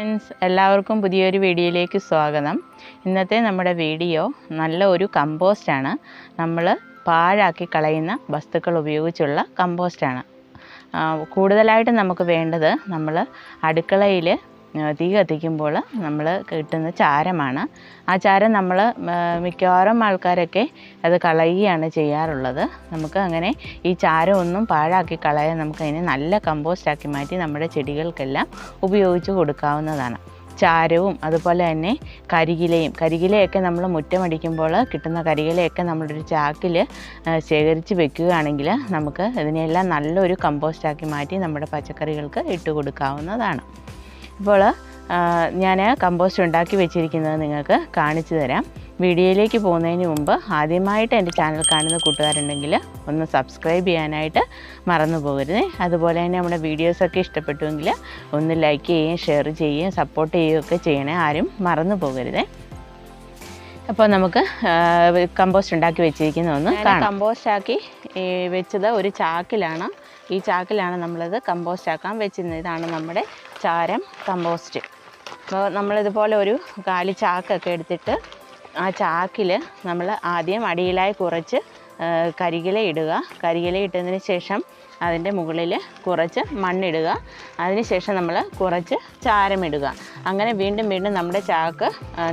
Friends എല്ലാവർക്കും പുതിയൊരു വീഡിയോയിലേക്ക് സ്വാഗതം. ഇന്നത്തെ നമ്മുടെ വീഡിയോ നല്ല ഒരു കമ്പോസ്റ്റാണ് നമ്മൾ പാഴാക്കി കളയുന്ന വസ്തുക്കൾ ഉപയോഗിച്ചുള്ള കമ്പോസ്റ്റാണ് കൂടുതലായിട്ട് നമുക്ക് വേണ്ടത് നമ്മൾ അടുക്കളയിൽ തീ കത്തിക്കുമ്പോൾ നമ്മൾ കിട്ടുന്ന ചാരമാണ്. ആ ചാരം നമ്മൾ മിക്കവാറും ആൾക്കാരൊക്കെ അത് കളയുകയാണ് ചെയ്യാറുള്ളത്. നമുക്ക് അങ്ങനെ ഈ ചാരം ഒന്നും പാഴാക്കി കളയാൻ നമുക്കതിനെ നല്ല കമ്പോസ്റ്റാക്കി മാറ്റി നമ്മുടെ ചെടികൾക്കെല്ലാം ഉപയോഗിച്ച് കൊടുക്കാവുന്നതാണ്. ചാരവും അതുപോലെ തന്നെ കരികിലയും. കരികിലയൊക്കെ നമ്മൾ മുറ്റമടിക്കുമ്പോൾ കിട്ടുന്ന കരികിലയൊക്കെ നമ്മളൊരു ചാക്കിൽ ശേഖരിച്ച് വെക്കുകയാണെങ്കിൽ നമുക്ക് ഇതിനെല്ലാം നല്ലൊരു കമ്പോസ്റ്റാക്കി മാറ്റി നമ്മുടെ പച്ചക്കറികൾക്ക് ഇട്ട് കൊടുക്കാവുന്നതാണ്. ഇപ്പോൾ ഞാൻ കമ്പോസ്റ്റ് ഉണ്ടാക്കി വെച്ചിരിക്കുന്നത് നിങ്ങൾക്ക് കാണിച്ചു തരാം. വീഡിയോയിലേക്ക് പോകുന്നതിന് മുമ്പ് ആദ്യമായിട്ട് എന്റെ ചാനൽ കാണുന്ന കൂട്ടുകാരുണ്ടെങ്കിൽ ഒന്ന് സബ്സ്ക്രൈബ് ചെയ്യാനായിട്ട് മറന്നു പോകരുത്. അതുപോലെ തന്നെ നമ്മുടെ വീഡിയോസൊക്കെ ഇഷ്ടപ്പെട്ടുവെങ്കിൽ ഒന്ന് ലൈക്ക് ചെയ്യുകയും ഷെയർ ചെയ്യുകയും സപ്പോർട്ട് ചെയ്യുകയൊക്കെ ചെയ്യണേ ആരും മറന്നു പോകരുതേ. അപ്പോൾ നമുക്ക് കമ്പോസ്റ്റ് ഉണ്ടാക്കി വെച്ചിരിക്കുന്ന ഒന്ന് കാണാം. കമ്പോസ്റ്റ് ആക്കി ഈ വെച്ചത് ഒരു ചാക്കിലാണ്. ഈ ചാക്കിലാണ് നമ്മളത് കമ്പോസ്റ്റ് ആക്കാൻ വെച്ചിരുന്നത്. ഇതാണ് നമ്മുടെ ചാരം കമ്പോസ്റ്റ് അപ്പോൾ നമ്മളിതുപോലെ ഒരു കാലി ചാക്കൊക്കെ എടുത്തിട്ട് ആ ചാക്കിൽ നമ്മൾ ആദ്യം അടിയിലായി കുറച്ച് കരികില ഇടുക. കരികില ഇട്ടതിന് ശേഷം അതിന്റെ മുകളിൽ കുറച്ച് മണ്ണിടുക. അതിനുശേഷം നമ്മൾ കുറച്ച് ചാരമിടുക അങ്ങനെ വീണ്ടും വീണ്ടും നമ്മുടെ ചാക്ക്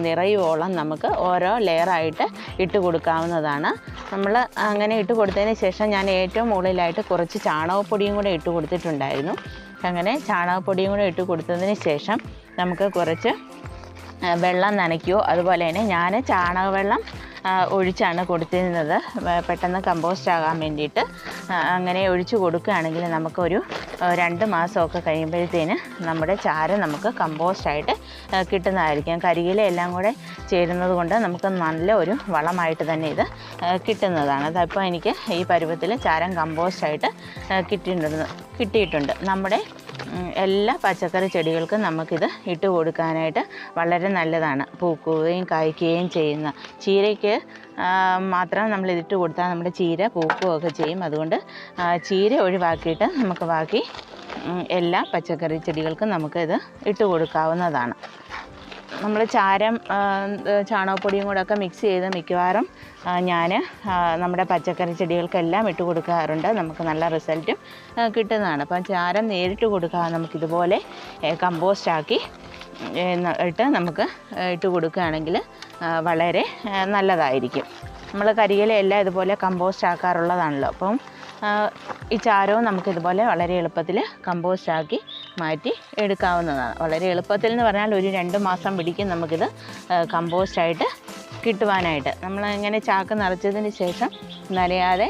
നിറയുവോളം നമുക്ക് ഓരോ ലെയറായിട്ട് ഇട്ട് കൊടുക്കാവുന്നതാണ്. നമ്മൾ അങ്ങനെ ഇട്ട് കൊടുത്തതിന് ശേഷം ഞാൻ ഏറ്റവും മുകളിലായിട്ട് കുറച്ച് ചാണകപ്പൊടിയും കൂടെ ഇട്ട് കൊടുത്തിട്ടുണ്ടായിരുന്നു. അങ്ങനെ ചാണകപ്പൊടിയും കൂടെ ഇട്ട് കൊടുത്തതിന് ശേഷം നമുക്ക് കുറച്ച് വെള്ളം നനയ്ക്കുകയോ അതുപോലെ തന്നെ ഞാൻ ചാണകവെള്ളം ഒഴിച്ചാണ് കൊടുത്തിരുന്നത്. പെട്ടെന്ന് കമ്പോസ്റ്റ് ആകാൻ വേണ്ടിയിട്ട്. അങ്ങനെ ഒഴിച്ചു കൊടുക്കുകയാണെങ്കിൽ നമുക്കൊരു രണ്ട് മാസമൊക്കെ കഴിയുമ്പോഴത്തേന് നമ്മുടെ ചാരം നമുക്ക് കമ്പോസ്റ്റായിട്ട് കിട്ടുന്നതായിരിക്കും. കരിയില എല്ലാം കൂടെ ചേരുന്നത് കൊണ്ട് നമുക്ക് നല്ല ഒരു വളമായിട്ട് തന്നെ ഇത് കിട്ടുന്നതാണ്. അതപ്പോൾ എനിക്ക് ഈ പരുവത്തിൽ ചാരം കമ്പോസ്റ്റായിട്ട് കിട്ടിയിട്ടുണ്ട് കിട്ടിയിട്ടുണ്ട്. നമ്മുടെ എല്ലാ പച്ചക്കറി ചെടികൾക്കും നമുക്കിത് ഇട്ട് കൊടുക്കാനായിട്ട് വളരെ നല്ലതാണ്. പൂക്കുകയും കായ്ക്കുകയും ചെയ്യുന്ന ചീരയ്ക്ക് മാത്രം നമ്മൾ ഇതിട്ട് കൊടുത്താൽ നമ്മുടെ ചീര പൂക്കുകയൊക്കെ ചെയ്യും. അതുകൊണ്ട് ചീര ഒഴിവാക്കിയിട്ട് നമുക്ക് ബാക്കി എല്ലാ പച്ചക്കറി ചെടികൾക്കും നമുക്കിത് ഇട്ട് കൊടുക്കാവുന്നതാണ്. നമ്മൾ ചാരം ചാണകപ്പൊടിയും കൂടെ ഒക്കെ മിക്സ് ചെയ്ത് മിക്കവാറും ഞാൻ നമ്മുടെ പച്ചക്കറി ചെടികൾക്കെല്ലാം ഇട്ട് കൊടുക്കാറുണ്ട്. നമുക്ക് നല്ല റിസൾട്ടും കിട്ടുന്നതാണ്. അപ്പം ചാരം നേരിട്ട് കൊടുക്കാതെ നമുക്കിതുപോലെ കമ്പോസ്റ്റ് ആക്കി ഇട്ട് നമുക്ക് ഇട്ട് കൊടുക്കുകയാണെങ്കിൽ വളരെ നല്ലതായിരിക്കും. നമ്മൾ കരിയിലെല്ലാം ഇതുപോലെ കമ്പോസ്റ്റ് ആക്കാറുള്ളതാണല്ലോ അപ്പം ഈ ചാരവും നമുക്കിതുപോലെ വളരെ എളുപ്പത്തിൽ കമ്പോസ്റ്റ് ആക്കി മാറ്റി എടുക്കാവുന്നതാണ്. വളരെ എളുപ്പത്തിൽ എന്ന് പറഞ്ഞാൽ ഒരു രണ്ട് മാസം പിടിക്കും നമുക്കിത് കമ്പോസ്റ്റായിട്ട് കിട്ടുവാനായിട്ട്. നമ്മൾ ഇങ്ങനെ ചാക്ക് നിറച്ചതിന് ശേഷം നനയാതെ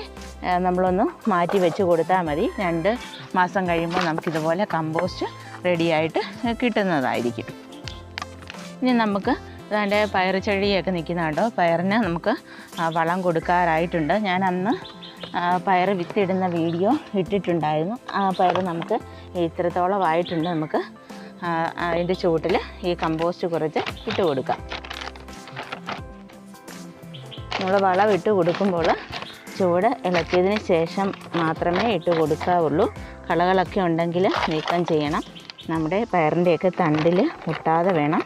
നമ്മളൊന്ന് മാറ്റി വെച്ച് കൊടുത്താൽ മതി. രണ്ട് മാസം കഴിയുമ്പോൾ നമുക്കിതുപോലെ കമ്പോസ്റ്റ് റെഡിയായിട്ട് കിട്ടുന്നതായിരിക്കും. ഇനി നമുക്ക് അതിന്റെ പയർ ചെടിയൊക്കെ നിൽക്കുന്ന കണ്ടോ? പയറിന് നമുക്ക് വളം കൊടുക്കാറായിട്ടുണ്ട്. ഞാൻ അന്ന് പയർ വിത്തിടുന്ന വീഡിയോ ഇട്ടിട്ടുണ്ടായിരുന്നു. ആ പയർ നമുക്ക് ഇത്രത്തോളമായിട്ടുണ്ട്. നമുക്ക് അതിന്റെ ചുവട്ടിൽ ഈ കമ്പോസ്റ്റ് കുറച്ച് ഇട്ട് കൊടുക്കാം. നമ്മൾ വളം ഇട്ട് കൊടുക്കുമ്പോൾ ചൂട് ഇളക്കിയതിന് ശേഷം മാത്രമേ ഇട്ട് കൊടുക്കാവുള്ളൂ. കളകളൊക്കെ ഉണ്ടെങ്കിൽ നീക്കം ചെയ്യണം. നമ്മുടെ പയറിന്റെയൊക്കെ തണ്ടിൽ മുട്ടാതെ വേണം.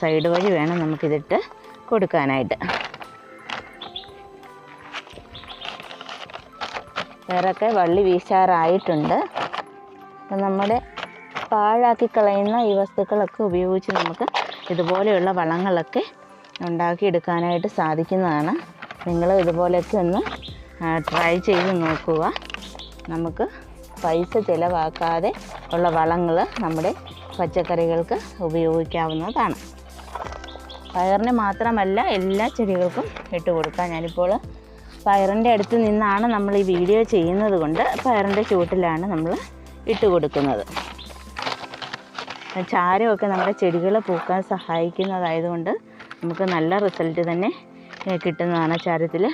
സൈഡ് വഴി വേണം നമുക്കിതിട്ട് കൊടുക്കാനായിട്ട്. വേറൊക്കെ വള്ളി വീശാറായിട്ടുണ്ട്. നമ്മുടെ പാഴാക്കി കളയുന്ന ഈ വസ്തുക്കളൊക്കെ ഉപയോഗിച്ച് നമുക്ക് ഇതുപോലെയുള്ള വളങ്ങളൊക്കെ ഉണ്ടാക്കിയെടുക്കാനായിട്ട് സാധിക്കുന്നതാണ്. നിങ്ങൾ ഇതുപോലെയൊക്കെ ഒന്ന് ട്രൈ ചെയ്ത് നോക്കുക. നമുക്ക് പൈസ ചിലവാക്കാതെ ഉള്ള വളങ്ങൾ നമ്മുടെ പച്ചക്കറികൾക്ക് ഉപയോഗിക്കാവുന്നതാണ്. പയറിന് മാത്രമല്ല എല്ലാ ചെടികൾക്കും ഇട്ട് കൊടുക്കാം. ഞാനിപ്പോൾ പയറിന്റെ അടുത്ത് നിന്നാണ് നമ്മൾ ഈ വീഡിയോ ചെയ്യുന്നത് കൊണ്ട് പയറിന്റെ ചൂട്ടിലാണ് നമ്മൾ ഇട്ട് കൊടുക്കുന്നത്. ചാരമൊക്കെ നമ്മുടെ ചെടികൾ പൂക്കാൻ സഹായിക്കുന്നതായതുകൊണ്ട് നമുക്ക് നല്ല റിസൾട്ട് തന്നെ കിട്ടുന്നതാണ് ചാരത്തിൽ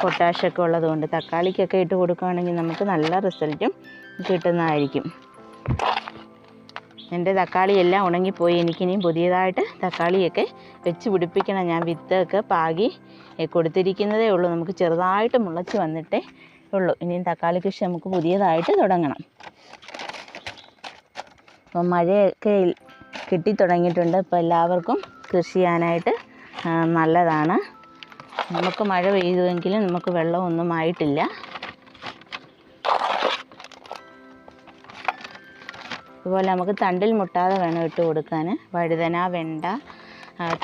പൊട്ടാഷൊക്കെ ഉള്ളതുകൊണ്ട് തക്കാളിക്കൊക്കെ ഇട്ട് കൊടുക്കുകയാണെങ്കിൽ നമുക്ക് നല്ല റിസൾട്ടും കിട്ടുന്നതായിരിക്കും. എന്റെ തക്കാളിയെല്ലാം ഉണങ്ങിപ്പോയി. എനിക്കിനിയും പുതിയതായിട്ട് തക്കാളിയൊക്കെ വെച്ച് പിടിപ്പിക്കണം. ഞാൻ വിത്തൊക്കെ പാകി കൊടുത്തിരിക്കുന്നതേ ഉള്ളൂ. നമുക്ക് ചെറുതായിട്ട് മുളച്ച് വന്നിട്ടേ ഉള്ളൂ. ഇനിയും തക്കാളി കൃഷി നമുക്ക് പുതിയതായിട്ട് തുടങ്ങണം. അപ്പം മഴയൊക്കെ കിട്ടി കിട്ടിത്തുടങ്ങിയിട്ടുണ്ട്. ഇപ്പോൾ എല്ലാവർക്കും കൃഷി ചെയ്യാനായിട്ട് നല്ലതാണ്. നമുക്ക് മഴ പെയ്തുവെങ്കിലും നമുക്ക് വെള്ളമൊന്നും ആയിട്ടില്ല. അതുപോലെ നമുക്ക് തണ്ടിൽ മുട്ടാതെ വേണം ഇട്ട് കൊടുക്കാൻ. വഴുതന വെണ്ട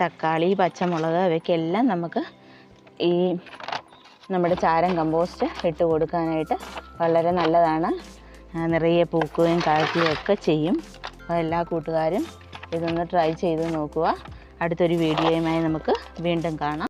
തക്കാളി പച്ചമുളക് ഇവയ്ക്കെല്ലാം നമുക്ക് ഈ നമ്മുടെ ചാരം കമ്പോസ്റ്റ് ഇട്ട് കൊടുക്കാനായിട്ട് വളരെ നല്ലതാണ്. നിറയെ പൂക്കുകയും കായ്ക്കുകയും ഒക്കെ ചെയ്യും. അപ്പോൾ എല്ലാ കൂട്ടുകാരും ഇതൊന്ന് ട്രൈ ചെയ്ത് നോക്കുക. അടുത്തൊരു വീഡിയോയുമായി നമുക്ക് വീണ്ടും കാണാം.